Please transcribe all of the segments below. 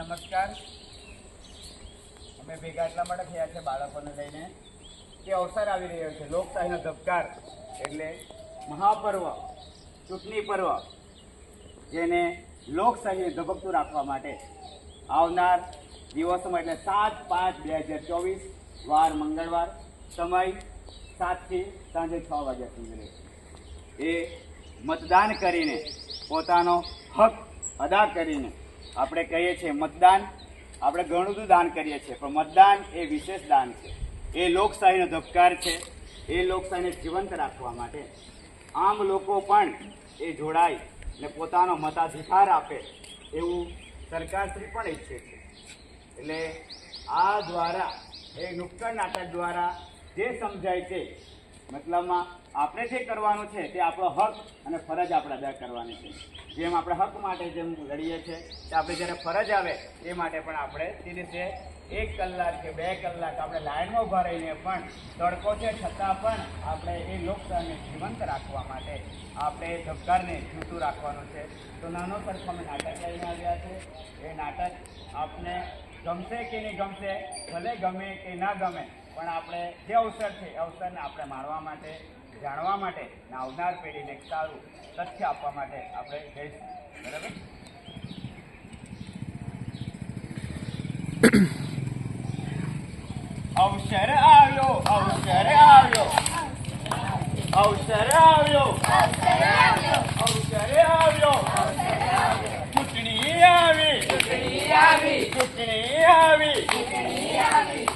નમસ્કાર. અમે ભેગા એટલા માટે થયા છે બાળકોને લઈને કે અવસર આવી રહ્યો છે. લોકશાહીનો ધબકાર એટલે મહાપર્વ, ચૂંટણી પર્વ, જેને લોકશાહીને ધબકતું રાખવા માટે આવનાર દિવસોમાં એટલે સાત પાંચ બે હજાર ચોવીસ, વાર મંગળવાર સમય સાતથી સાંજે છ વાગ્યા સુધી રહેશે એ મતદાન કરીને પોતાનો હક અદા કરીને આપણે કહીએ છીએ મતદાન, આપણે ઘણું બધું દાન કરીએ છીએ, પણ મતદાન એ વિશેષ દાન છે. એ લોકશાહીનો ધબકાર છે. એ લોકશાહીને જીવંત રાખવા માટે આમ લોકો પણ એ જોડાય ને પોતાનો મતાધિકાર આપે એવું સરકારશ્રી પણ ઈચ્છે છે. એટલે આ દ્વારા, એ નુક્કડ નાટક દ્વારા જે સમજાય છે મતલબમાં આપણે જે કરવાનું છે તે આપણો હક અને ફરજ આપણે અદા કરવાની છે. જેમ આપણે હક માટે જેમ લડીએ છીએ તે આપણે જ્યારે ફરજ આવે, એ માટે પણ આપણે તે રીતે એક કલાક કે બે કલાક આપણે લાઇનમાં ઊભા રહીને પણ તડકો છે, છતાં પણ આપણે એ લોકતંત્રને જીવંત રાખવા માટે આપણે એ ધબકારને જૂતું રાખવાનું છે. તો નાનો સરખો અમે નાટક લઈને આવ્યા છે. એ નાટક આપને ગમશે કે નહીં ગમશે, ભલે ગમે કે ના ગમે, પણ આપણે જે અવસર છે, એ અવસરને આપણે માણવા માટે, જાણવા માટે ને આવનાર પેઢીને સારું તથ્ય આપવા માટે આપણે જઈશું. બરાબર? અવસર આવ્યો અવસર આવ્યો. અવસર આવ્યો અવસર આવ્યો ચૂંટણી આવી ચૂંટણી આવી.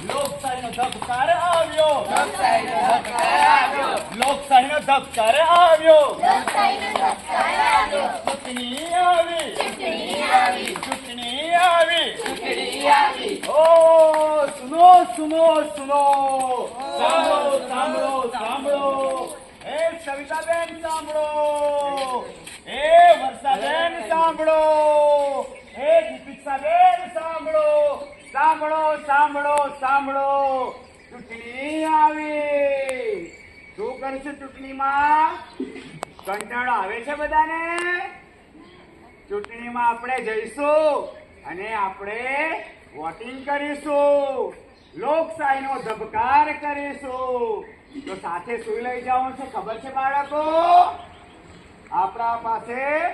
લોકશાહીનો ધબકાર આવ્યો. લોકશાહીનો ધબકાર આવ્યો. ચૂંટણી આવી. ચૂંટણી આવી. ઓ, સુનો સુનો સુનો. સાંભળો સાંભળો સાંભળો. એ સવિતાબેન સાંભળો. એ વર્ષાબેન સાંભળો એ દીપિકાબેન સાંભળો સાંભળો સાંભળો સાંભળો. ચૂંટણી આવી. શું કરશું ચૂંટણીમાં? કંટાળો આવે છે બધાને? ચૂંટણીમાં આપણે જઈશું અને આપણે વોટિંગ કરીશું. લોકશાહીનો ધબકાર કરીશું. તો સાથે શું લઈ જવાનું છે ખબર છે બાળકો? આપણા પાસે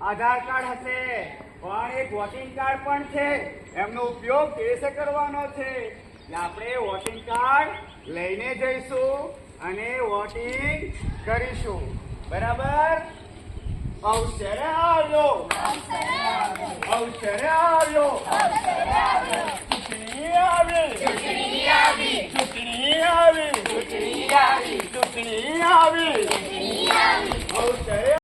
આધાર કાર્ડ હશે. પણ એક વોટિંગ કાર્ડ પણ છે. એમનો ઉપયોગ કેવી કરવાનો છે આપણે વોટિંગ કાર્ડ લઈને જઈશું અને વોટિંગ કરીશું. બરાબર? અવસરે આવ્યો. અવસરે આવ્યો. ચૂંટણી આવી. ચૂંટણી આવી. ચૂંટણી આવી. ચૂંટણી આવી. અવસર